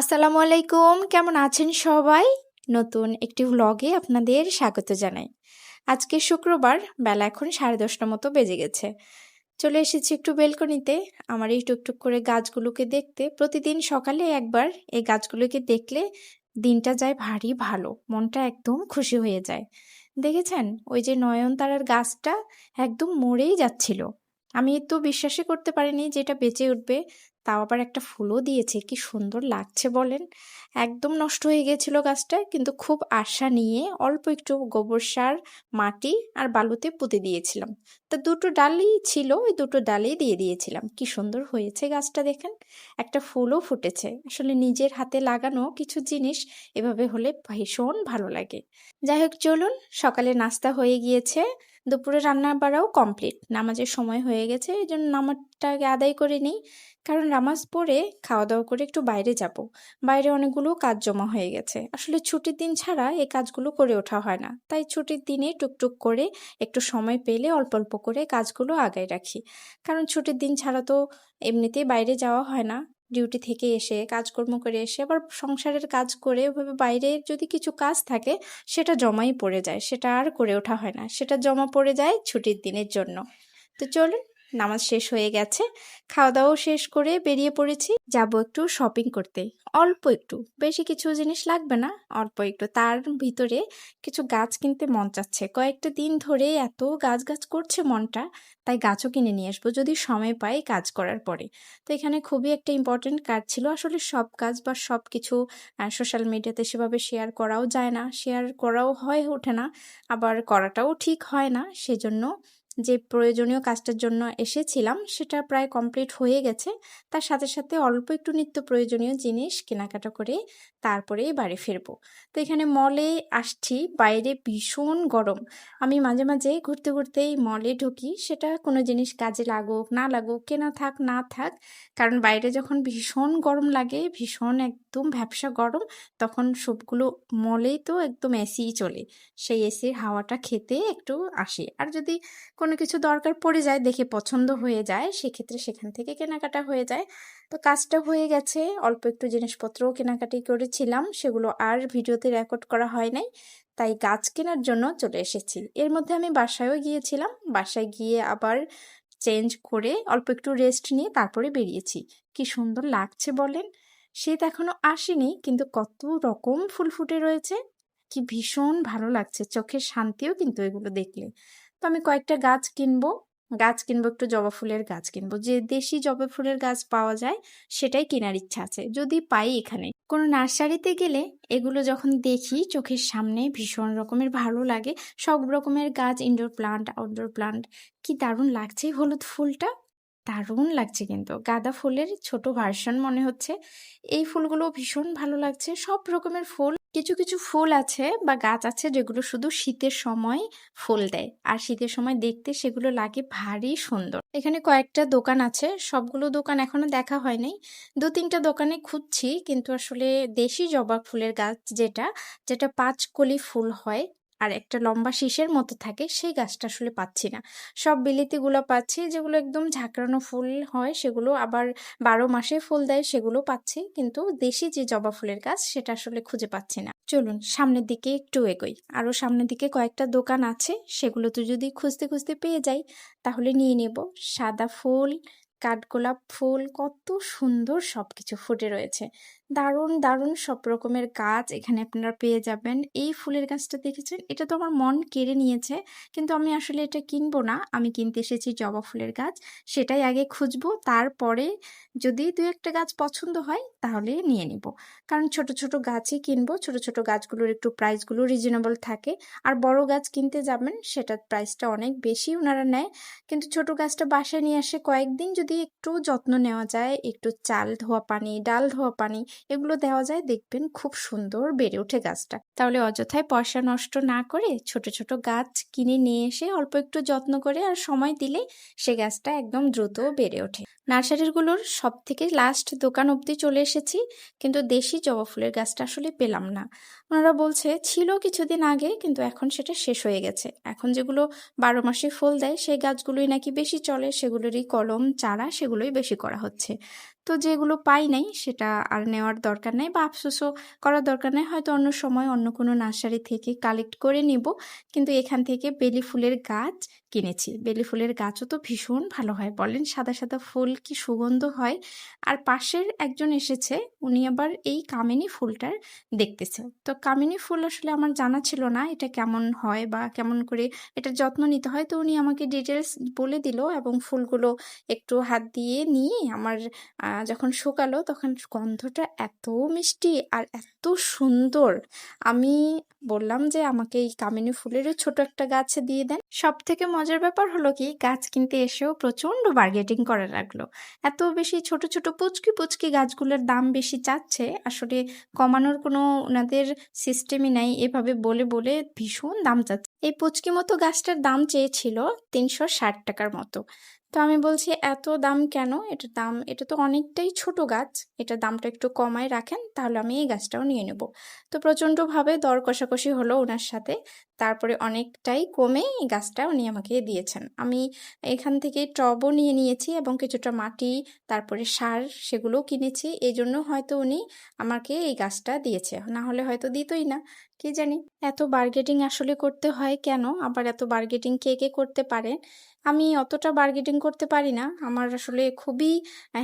আসসালামু আলাইকুম, কেমন আছেন সবাই? নতুন একটি ভ্লগে আপনাদের স্বাগত জানাই। আজকে শুক্রবার, বেলা এখন সাড়ে দশটা মতো বেজে গেছে। চলে এসেছি একটু বেলকনিতে। আমার এই টুকটুক করে গাছগুলোকে দেখতে, প্রতিদিন সকালে একবার এই গাছগুলোকে দেখলে দিনটা যায় ভারী ভালো, মনটা একদম খুশি হয়ে যায়। দেখেছেন? ওই যে নয়নতারার গাছটা একদম মরেই যাচ্ছিল। আমি তো বিশ্বাসই করতে পারিনি যে এটা বেঁচে উঠবে। তাও আবার একটা ফুলও দিয়েছে, কি সুন্দর লাগছে বলেন। একদম নষ্ট হয়ে গিয়েছিল গাছটা, কিন্তু খুব আশা নিয়ে অল্প একটু গোবর সার, মাটি আর বালুতে পুঁতে দিয়েছিলাম। তা দুটো ডালই ছিল, ওই দুটো ডালেই দিয়ে দিয়েছিলাম। কি সুন্দর হয়েছে গাছটা দেখেন। একটা ফুলও ফুটেছে। আসলে নিজের হাতে লাগানো কিছু জিনিস এভাবে হলে ভীষণ ভালো লাগে। যাই হোক, চলুন। সকালে নাস্তা হয়ে গিয়েছে। দুপুরে রান্না বাড়াও কমপ্লিট নামাজের সময় হয়ে গেছে এই জন্য নামাজটাকে আদায় করে নিই। কারণ নামাজ পড়ে খাওয়া দাওয়া করে একটু বাইরে যাব। বাইরে অনেকগুলো কাজ জমা হয়ে গেছে। আসলে ছুটির দিন ছাড়া এই কাজগুলো করে ওঠা হয় না। তাই ছুটির দিনে টুকটুক করে একটু সময় পেলে অল্প অল্প করে কাজগুলো আগায় রাখি। কারণ ছুটির দিন ছাড়া তো এমনিতেই বাইরে যাওয়া হয় না। ডিউটি থেকে এসে, কাজকর্ম করে এসে, আবার সংসারের কাজ করে ওভাবে বাইরে যদি কিছু কাজ থাকে, সেটা জমাই পড়ে যায়। সেটা আর করে ওঠা হয় না। সেটা জমা পড়ে যায় ছুটির দিনের জন্য। তো চলুন নামাজ শেষ হয়ে গেছে। খাওয়া দাওয়াও শেষ করে বেরিয়ে পড়েছি। যাব একটু শপিং করতে। অল্প একটু, বেশি কিছু জিনিস লাগবে না। অল্প একটু। তার ভিতরে কিছু গাছ কিনতে মন চাচ্ছে। কয়েকটা দিন ধরে এত গাছ গাছ করছে মনটা, তাই গাছও কিনে নিয়ে আসব। যদি সময় পাই কাজ করার পরে। তো এখানে খুবই একটা ইম্পর্টেন্ট কাজ ছিল। আসলে সব কাজ বা সব কিছু সোশ্যাল মিডিয়াতে সেভাবে শেয়ার করাও যায় না। শেয়ার করাও হয়, ওঠে না। আবার করাটাও ঠিক হয় না। সেজন্য যে প্রয়োজনীয় কাজটার জন্য এসেছিলাম সেটা প্রায় কমপ্লিট হয়ে গেছে। তার সাথে সাথে অল্প একটু নিত্য প্রয়োজনীয় জিনিস কেনাকাটা করে তারপরেই বাড়ি ফিরবো। তো এখানে মলে আসছি, বাইরে ভীষণ গরম। আমি মাঝে মাঝে ঘুরতে ঘুরতেই মলে ঢুকি। সেটা কোনো জিনিস কাজে লাগুক, না লাগুক, কেনা থাক, না থাক, কারণ বাইরে যখন ভীষণ গরম লাগে, ভীষণ একদম ভ্যাবসা গরম, তখন সবগুলো মলেই তো একদম এসিই চলে। সেই এসির হাওয়াটা খেতে একটু আসে। আর যদি কোনো কিছু দরকার পড়ে যায়, দেখে পছন্দ হয়ে যায়, সেক্ষেত্রে সেখান থেকে কেনাকাটা হয়ে যায়। তো কাজটা হয়ে গেছে, অল্প একটু জিনিসপত্রও কেনাকাটি করেছিলাম, সেগুলো আর ভিডিওতে রেকর্ড করা হয় নাই। তাই গাছ কেনার জন্য চলে এসেছি। এর মধ্যে আমি বাসায়ও গিয়েছিলাম, বাসায় গিয়ে আবার চেঞ্জ করে অল্প একটু রেস্ট নিয়ে তারপরে বেরিয়েছি। কি সুন্দর লাগছে বলেন? শীত এখনও আসেনি, কিন্তু কত রকম ফুল ফুটে রয়েছে। কি ভীষণ ভালো লাগছে, চোখের শান্তিও কিন্তু এগুলো দেখলে। তো আমি কয়েকটা গাছ কিনবো। গাছ কিনবো, একটু জবা ফুলের গাছ কিনবো। যে দেশি জবা ফুলের গাছ পাওয়া যায়, সেটাই কেনার ইচ্ছা আছে। যদি পাই এখানে। কোনো নার্সারিতে গেলে এগুলো যখন দেখি, চোখের সামনে ভীষণ রকমের ভালো লাগে। সব রকমের গাছ ইনডোর প্লান্ট আউটডোর প্লান্ট কি দারুণ লাগছে হলুদ ফুলটা। দারুণ লাগছে কিন্তু। গাঁদা ফুলের ছোট ভার্সন মনে হচ্ছে। এই ফুলগুলো ভীষণ ভালো লাগছে। সব রকমের ফুল, কিছু কিছু ফুল আছে বা গাছ আছে যেগুলো শুধু শীতের সময় ফুল দেয়। আর শীতের সময় দেখতে সেগুলো লাগে ভারী সুন্দর। এখানে কয়েকটা দোকান আছে। সবগুলো দোকান এখনও দেখা হয় নাই দু তিনটা দোকানে খুঁজছি, কিন্তু আসলে দেশি জবা ফুলের গাছ যেটা যেটা পাঁচ কলি ফুল হয় আর একটা লম্বা শীষের মতো থাকে, সেই গাছটা আসলে পাচ্ছি না। সব বিলিতিগুলো পাচ্ছি, যেগুলো একদম ঝাঁকড়ানো ফুল হয়, সেগুলো আবার বারো মাসে ফুল দেয়, সেগুলো পাচ্ছি। কিন্তু দেশি যে জবা ফুলের গাছ, সেটা আসলে খুঁজে পাচ্ছি না। চলুন, সামনের দিকে একটু এগোই। আরও সামনের দিকে কয়েকটা দোকান আছে সেগুলো তো যদি খুঁজতে খুঁজতে পেয়ে যাই, তাহলে নিয়ে নেব। সাদা ফুল, কাঠগোলাপ ফুল, কত সুন্দর সব কিছু ফুটে রয়েছে। দারুণ দারুণ সব রকমের গাছ এখানে আপনারা পেয়ে যাবেন। এই ফুলের গাছটা দেখেছেন? এটা তো আমার মন কেড়ে নিয়েছে, কিন্তু আমি আসলে এটা কিনবো না। আমি কিনতে এসেছি জবা ফুলের গাছ, সেটাই আগে খুঁজবো, তারপরে যদি দু একটা গাছ পছন্দ হয়, তাহলে নিয়ে নিব। কারণ ছোট ছোট গাছই কিনবো, ছোট ছোট গাছগুলোর একটু প্রাইসগুলো রিজনেবল থাকে। আর বড় গাছ কিনতে যাবেন, সেটার প্রাইসটা অনেক বেশি ওনারা নেয়। কিন্তু ছোট গাছটা বাসায় নিয়ে আসে কয়েকদিন যদি একটু যত্ন নেওয়া যায়, একটু চাল, ধোয়া পানি, ডাল ধোয়া পানি এগুলো দেওয়া যায়, দেখবেন খুব সুন্দর বেড়ে ওঠে গাছটা। তাহলে অযথায় পয়সা নষ্ট না করে ছোট ছোট গাছ কিনে নিয়ে এসে অল্প একটু যত্ন করে আর সময় দিলে সে গাছটা একদম দ্রুত বেড়ে ওঠে। নার্সারিগুলোর সব থেকে লাস্ট দোকান অবধি চলে এসেছি, কিন্তু দেশি জবা ফুলের গাছটা আসলে পেলাম না। ওনারা বলছে, ছিল কিছুদিন আগে, কিন্তু এখন সেটা শেষ হয়ে গেছে। এখন যেগুলো বারো মাসে ফুল দেয়, সেই গাছগুলোই নাকি বেশি চলে, সেগুলোরই কলম, চারা, সেগুলোই বেশি করা হচ্ছে। তো যেগুলো পাই নাই, সেটা আর নেওয়ার দরকার নেই বা আফসোসও করার দরকার নেই। হয়তো অন্য সময় অন্য কোনো নার্সারি থেকে কালেক্ট করে নিব। কিন্তু এখান থেকে বেলি ফুলের গাছ কিনেছি। বেলি ফুলের গাছও তো ভীষণ ভালো হয়। বলেন সাদা সাদা ফুল কি সুগন্ধ হয়? আর পাশের একজন এসেছে, উনি আবার এই কামিনী ফুলটার দেখতেছে। তো কামিনী ফুল আসলে আমার জানা ছিল না এটা কেমন হয় বা কেমন করে এটার যত্ন নিতে হয়। তো উনি আমাকে ডিটেলস বলে দিল এবং ফুলগুলো একটু হাত দিয়ে নিয়ে আমার যখন শুকালো তখন গন্ধটা এত মিষ্টি আর এত সুন্দর। আমি বললাম যে আমাকে এই কামিনী ফুলেরও ছোট একটা গাছ দিয়ে দেন। সব থেকে মজার ব্যাপার হলো কি, গাছ কিনতে এসেও প্রচণ্ড বার্গেটিং করা লাগল। এত বেশি ছোট ছোট পুচকি পুচকি গাছগুলোর দাম বেশি চাচ্ছে, আসলে কমানোর কোনো ওনাদের সিস্টেমই নাই, এভাবে বলে বলে ভীষণ দাম চাচ্ছে। এই পুচকি মতো গাছটার দাম চেয়েছিল তিনশো ষাট টাকার মতো। তো আমি বলছি, এত দাম কেন? এটার দাম, এটা তো অনেকটাই ছোট গাছ এটার দামটা একটু কমায় রাখেন, তাহলে আমি এই গাছটাও নিয়ে নেব। তো প্রচণ্ডভাবে দর কষাকষি হলো ওনার সাথে। তারপরে অনেকটাই কমে এই গাছটা উনি আমাকে দিয়েছেন। আমি এখান থেকে টবও নিয়ে নিয়েছি এবং কিছুটা মাটি, তারপরে সার সেগুলোও কিনেছি। এই জন্য হয়তো উনি আমাকে এই গাছটা দিয়েছে। না হলে হয়তো দিতই না, কি জানি? এত বার্গেটিং আসলে করতে হয় কেন? আবার এত বার্গেটিং কে কে করতে পারে? আমি অতটা বার্গেটিং করতে পারি না। আমার আসলে খুবই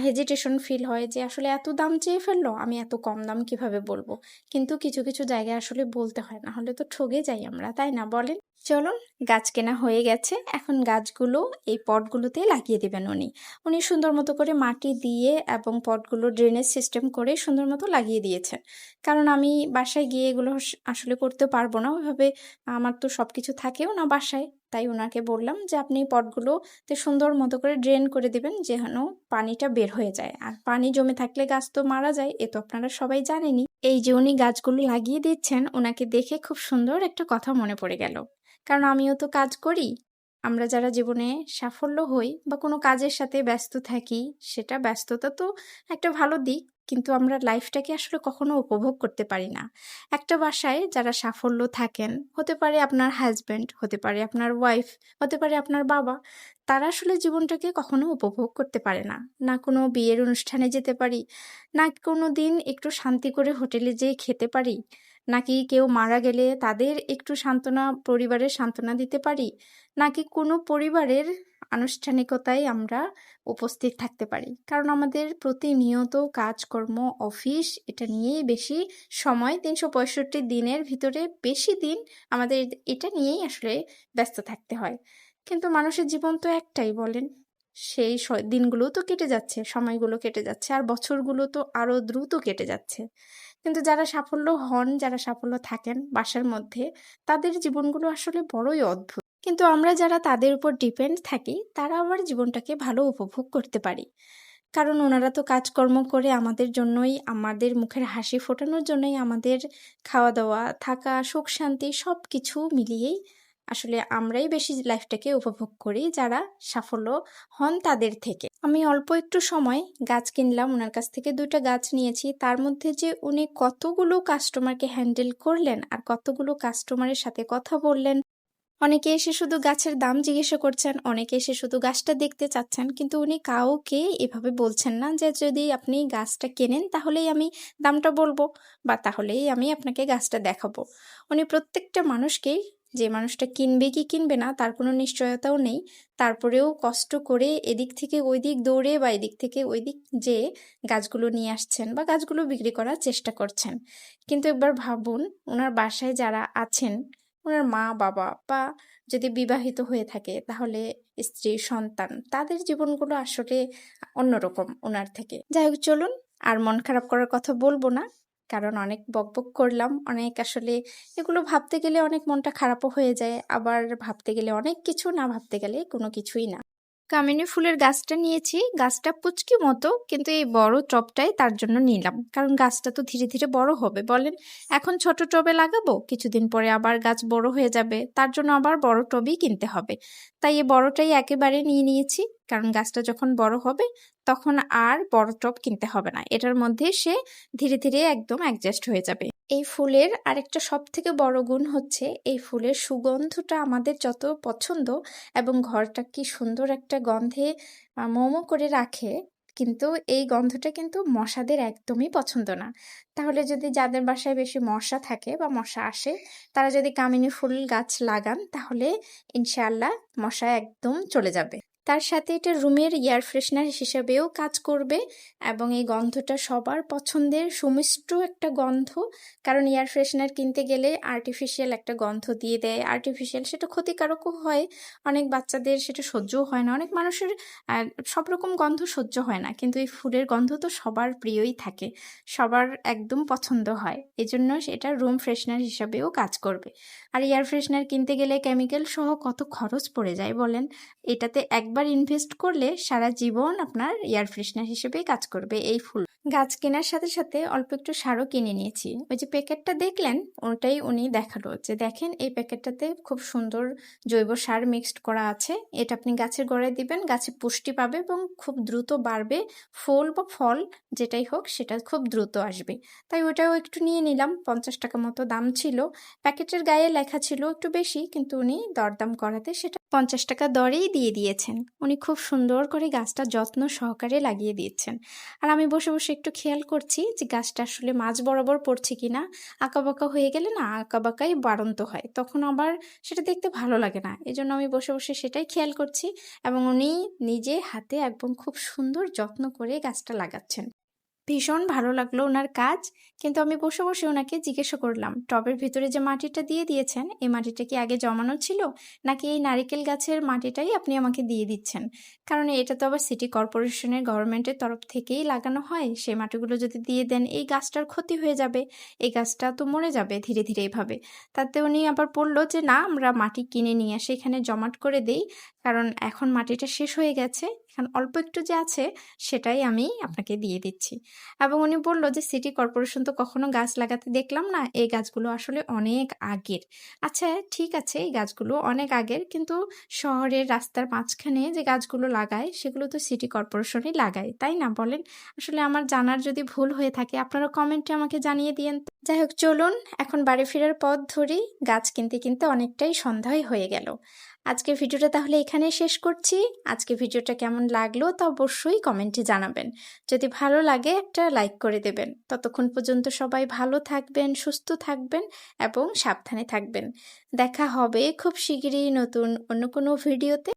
হেজিটেশন ফিল হয় যে আসলে এত দাম চেয়ে ফেলল, আমি এত কম দাম কীভাবে বলব? কিন্তু কিছু কিছু জায়গায় আসলে বলতে হয়, না হলে তো ঠগে যাই আমরা, তাই না বলেন? চলুন গাছ কেনা হয়ে গেছে। এখন গাছগুলো এই পটগুলোতে লাগিয়ে দেবেন উনি। উনি সুন্দর মতো করে মাটি দিয়ে এবং পটগুলো ড্রেনেজ সিস্টেম করে সুন্দর মতো লাগিয়ে দিয়েছেন। কারণ আমি বাসায় গিয়ে এগুলো আসলে করতে পারব না। ওইভাবে আমার তো সব কিছু থাকেও না বাসায়। তাই ওনাকে বললাম যে, আপনি পটগুলোতে সুন্দর মতো করে ড্রেন করে দিবেন যেন পানিটা বের হয়ে যায়। আর পানি জমে থাকলে গাছ তো মারা যায়। এ তো আপনারা সবাই জানেনই। এই যে উনি গাছগুলো লাগিয়ে দিচ্ছেন ওনাকে দেখে খুব সুন্দর একটা কথা মনে পড়ে গেল। কারণ আমিও তো কাজ করি। আমরা যারা জীবনে সাফল্য হই বা কোনো কাজের সাথে ব্যস্ত থাকি, সেটা ব্যস্ততা তো একটা ভালো দিক। কিন্তু আমরা লাইফটাকে আসলে কখনো উপভোগ করতে পারি না। একটা বাসায় যারা সাফল্য থাকেন, হতে পারে আপনার হাজব্যান্ড হতে পারে আপনার ওয়াইফ হতে পারে আপনার বাবা, তারা আসলে জীবনটাকে কখনো উপভোগ করতে পারে না। না কোনো বিয়ের অনুষ্ঠানে যেতে পারি, না কোনো দিন একটু শান্তি করে হোটেলে যেয়ে খেতে পারি, নাকি কেউ মারা গেলে তাদের একটু সান্ত্বনা, পরিবারের সান্ত্বনা দিতে পারি, নাকি কোনো পরিবারের আনুষ্ঠানিকতায় আমরা উপস্থিত থাকতে পারি। কারণ আমাদের প্রতিনিয়ত কাজকর্ম, অফিস, এটা নিয়েই বেশি সময়, তিনশো পঁয়ষট্টি দিনের ভিতরে বেশি দিন আমাদের এটা নিয়েই আসলে ব্যস্ত থাকতে হয়। কিন্তু মানুষের জীবন তো একটাই বলেন, সেই দিনগুলো তো কেটে যাচ্ছে, সময়গুলো কেটে যাচ্ছে, আর বছরগুলো তো আরও দ্রুত কেটে যাচ্ছে। কিন্তু যারা সাফল্য হন, যারা সাফল্য থাকেন বাসার মধ্যে, তাদের জীবনগুলো আসলে বড়ই অদ্ভুত। কিন্তু আমরা যারা তাদের উপর ডিপেন্ড থাকি, তারা আবার জীবনটাকে ভালো উপভোগ করতে পারি। কারণ ওনারা তো কাজকর্ম করে আমাদের জন্যই, আমাদের মুখের হাসি ফোটানোর জন্যই আমাদের খাওয়া দাওয়া থাকা সুখ শান্তি সব কিছু মিলিয়েই আসলে আমরাই বেশি লাইফটাকে উপভোগ করি যারা সাফল্য হন তাদের থেকে। আমি অল্প একটু সময় গাছ কিনলাম, ওনার কাছ থেকে দুইটা গাছ নিয়েছি। তার মধ্যে যে উনি কতগুলো কাস্টমারকে হ্যান্ডেল করলেন আর কতগুলো কাস্টমারের সাথে কথা বললেন অনেকে এসে শুধু গাছের দাম জিজ্ঞাসা করছেন, অনেকে এসে শুধু গাছটা দেখতে চাচ্ছেন, কিন্তু উনি কাউকে এভাবে বলছেন না যে যদি আপনি গাছটা কেনেন তাহলেই আমি দামটা বলব বা তাহলেই আমি আপনাকে গাছটা দেখাবো। উনি প্রত্যেকটা মানুষকেই যে মানুষটা কিনবে কি কিনবে না, তার কোনো নিশ্চয়তাও নেই। তারপরেও কষ্ট করে এদিক থেকে ওই দিক দৌড়ে বা এদিক থেকে ওই দিক যে গাছগুলো নিয়ে আসছেন বা গাছগুলো বিক্রি করার চেষ্টা করছেন। কিন্তু একবার ভাবুন ওনার বাসায় যারা আছেন ওনার মা, বাবা বা যদি বিবাহিত হয়ে থাকে তাহলে স্ত্রী, সন্তান তাদের জীবনগুলো আসলে অন্যরকম ওনার থেকে। যাই হোক, চলুন আর মন খারাপ করার কথা বলব না, কারণ অনেক বকবক করলাম, অনেক আসলে এগুলো ভাবতে গেলে অনেক মনটা খারাপও হয়ে যায়, আবার ভাবতে গেলে অনেক কিছু, না ভাবতে গেলে কোনো কিছুই না। কামিনী ফুলের গাছটা নিয়েছি। গাছটা পুচকি মতো, কিন্তু এই বড় টবটাই তার জন্য নিলাম। কারণ গাছটা তো ধীরে ধীরে বড় হবে। বলেন, এখন ছোট টবে লাগাবো? কিছুদিন পরে আবার গাছ বড় হয়ে যাবে। তার জন্য আবার বড় টবই কিনতে হবে। তাই এই বড়টাই একেবারে নিয়ে নিয়েছি। কারণ গাছটা যখন বড় হবে, তখন আর বড় টব কিনতে হবে না। এটার মধ্যে সে ধীরে ধীরে একদম অ্যাডজাস্ট হয়ে যাবে। এই ফুলের আরেকটা সব থেকে বড় গুণ হচ্ছে, এই ফুলের সুগন্ধটা আমাদের যত পছন্দ এবং ঘরটা কি সুন্দর একটা গন্ধে মোমো করে রাখে, কিন্তু এই গন্ধটা কিন্তু মশাদের একদমই পছন্দ না। তাহলে যদি যাদের বাসায় বেশি মশা থাকে বা মশা আসে, তারা যদি কামিনী ফুল গাছ লাগান, তাহলে ইনশাআল্লাহ মশা একদম চলে যাবে। তার সাথে এটা রুমের এয়ার ফ্রেশনার হিসেবেও কাজ করবে এবং এই গন্ধটা সবার পছন্দের সুমিষ্ট একটা গন্ধ। কারণ এয়ার ফ্রেশনার কিনতে গেলে আর্টিফিশিয়াল একটা গন্ধ দিয়ে দেয়। আর্টিফিশিয়াল সেটা ক্ষতিকারকও হয়। অনেক বাচ্চাদের সেটা সহ্যও হয় না। অনেক মানুষের সব রকম গন্ধ সহ্য হয় না। কিন্তু এই ফুলের গন্ধ তো সবার প্রিয়ই থাকে। সবার একদম পছন্দ হয়। এজন্য সেটা রুম ফ্রেশনার হিসাবেও কাজ করবে। আর এয়ার ফ্রেশনার কিনতে গেলে কেমিক্যাল সহ কত খরচ পড়ে যায় বলেন? এটাতে একবার ইনভেস্ট করলে সারা জীবন আপনার এয়ার ফ্রেশনার হিসেবেই কাজ করবে এই ফুল। গাছ কেনার সাথে সাথে অল্প একটু সারও কিনে নিয়েছি। ওই যে প্যাকেটটা দেখলেন, ওটাই উনি দেখাল যে দেখেন এই প্যাকেটটাতে খুব সুন্দর জৈব সার মিক্সড করা আছে। এটা আপনি গাছের গোড়ায় দিবেন, গাছে পুষ্টি পাবে এবং খুব দ্রুত বাড়বে ফুল বা ফল যেটাই হোক সেটা খুব দ্রুত আসবে। তাই ওটাও একটু নিয়ে নিলাম, পঞ্চাশ টাকা মতো দাম ছিল। প্যাকেটের গায়ে লেখা ছিল একটু বেশি, কিন্তু উনি দরদাম করাতে সেটা পঞ্চাশ টাকা দরেই দিয়ে দিয়েছেন। উনি খুব সুন্দর করে গাছটা যত্ন সহকারে লাগিয়ে দিয়েছেন। আর আমি বসে বসে একটু খেয়াল করছি যে গাছটা আসলে মাঝ বরাবর পড়ছে কিনা। আঁকাবাঁকা হয়ে গেলে না আঁকাবাঁকাই বাড়ন্ত হয়, তখন আবার সেটা দেখতে ভালো লাগে না। এই জন্য আমি বসে বসে সেটাই খেয়াল করছি এবং উনি নিজে হাতে একদম খুব সুন্দর যত্ন করে গাছটা লাগাচ্ছেন। ভীষণ ভালো লাগল ওনার কাজ, কিন্তু আমি বসে বসে ওনাকে জিজ্ঞাসা করলাম, টবের ভিতরে যে মাটিটা দিয়ে দিয়েছেন, এই মাটিটা কি আগে জমানো ছিল? নাকি এই নারিকেল গাছের মাটিটাই আপনি আমাকে দিয়ে দিচ্ছেন? কারণ এটা তো আবার সিটি কর্পোরেশনের গভর্নমেন্টের তরফ থেকেই লাগানো হয় সেই মাটিগুলো যদি দিয়ে দেন, এই গাছটার ক্ষতি হয়ে যাবে, এই গাছটা তো মরে যাবে ধীরে ধীরে এইভাবে তাতে উনি আবার বলল যে, না, আমরা মাটি কিনে নিয়ে আসে, এখানে জমাট করে দেই কারণ এখন মাটিটা শেষ হয়ে গেছে, এখন অল্প একটু যে আছে সেটাই আমি আপনাকে দিয়ে দিচ্ছি। এবং উনি বলল যে সিটি কর্পোরেশন তো কখনো গাছ লাগাতে দেখলাম না, এই গাছগুলো আসলে অনেক আগের। আচ্ছা ঠিক আছে, এই গাছগুলো অনেক আগের, কিন্তু শহরের রাস্তার মাঝখানে যে গাছগুলো লাগায়, সেগুলো তো সিটি কর্পোরেশনই লাগায়, তাই না বলেন? আসলে আমার জানার যদি ভুল হয়ে থাকে, আপনারা কমেন্টে আমাকে জানিয়ে দিয়েন। যাই হোক, চলুন, এখন বাড়ি ফেরার পথ ধরি, গাছ কিনতে কিনতে অনেকটাই সন্ধ্যায় হয়ে গেল। আজকের ভিডিওটা তাহলে এখানে শেষ করছি। আজকে ভিডিওটা কেমন লাগল তা অবশ্যই কমেন্টে জানাবেন। যদি ভালো লাগে একটা লাইক করে দেবেন। ততক্ষণ পর্যন্ত সবাই ভালো থাকবেন, সুস্থ থাকবেন এবং সাবধানে থাকবেন। দেখা হবে খুব শিগগিরই নতুন অন্য কোনো ভিডিওতে।